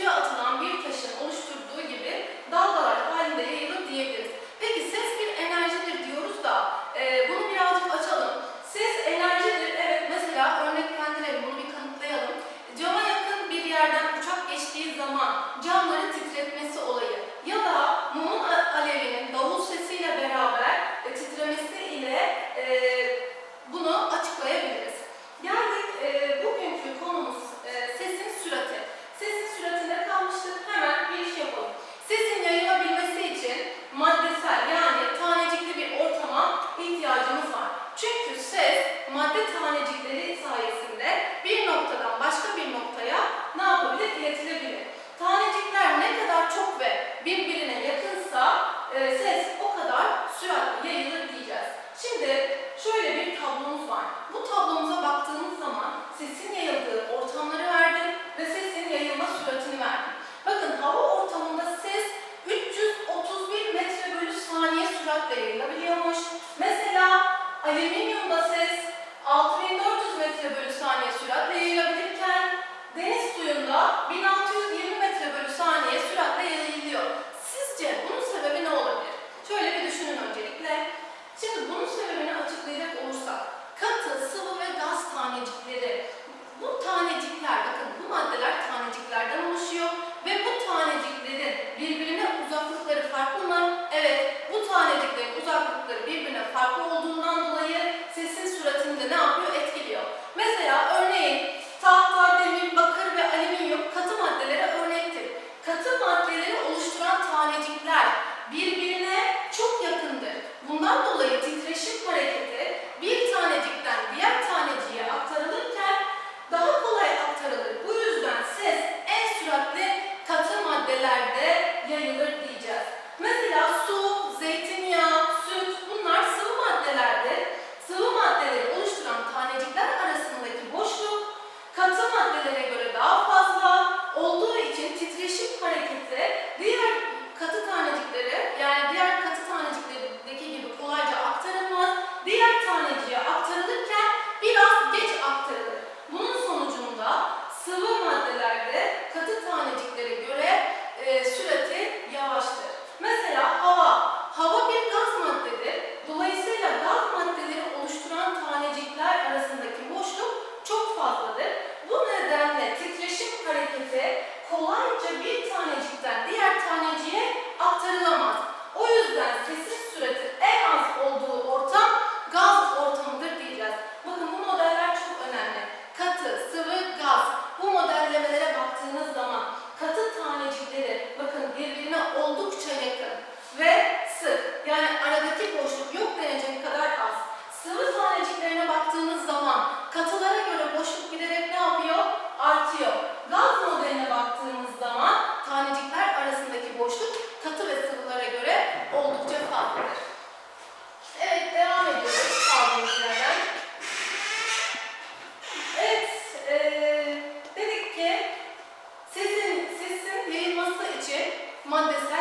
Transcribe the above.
suya atılan bir taşın oluşturduğu gibi dalgalar halinde yayılır diyebiliriz. Peki ses bir enerjidir diyoruz da e, bunu birazcık açalım. Ses enerjidir, evet mesela örneklendirelim, bunu bir kanıtlayalım. Cama yakın bir yerden uçak geçtiği zaman camları şöyle bir tablomuz var. Bu tablomuza baktığımız zaman sesin yayıldığı ortamları verdim ve sesin yayılma süratini verdim. Bakın hava ortamında ses 331 metre bölü saniye süratle yayılabiliyormuş. Mesela alüminyumda ses 6400 metre bölü saniye süratle yayılabilirken deniz suyunda 1620 metre bölü saniye süratle yayılıyor. Sizce bunun contestar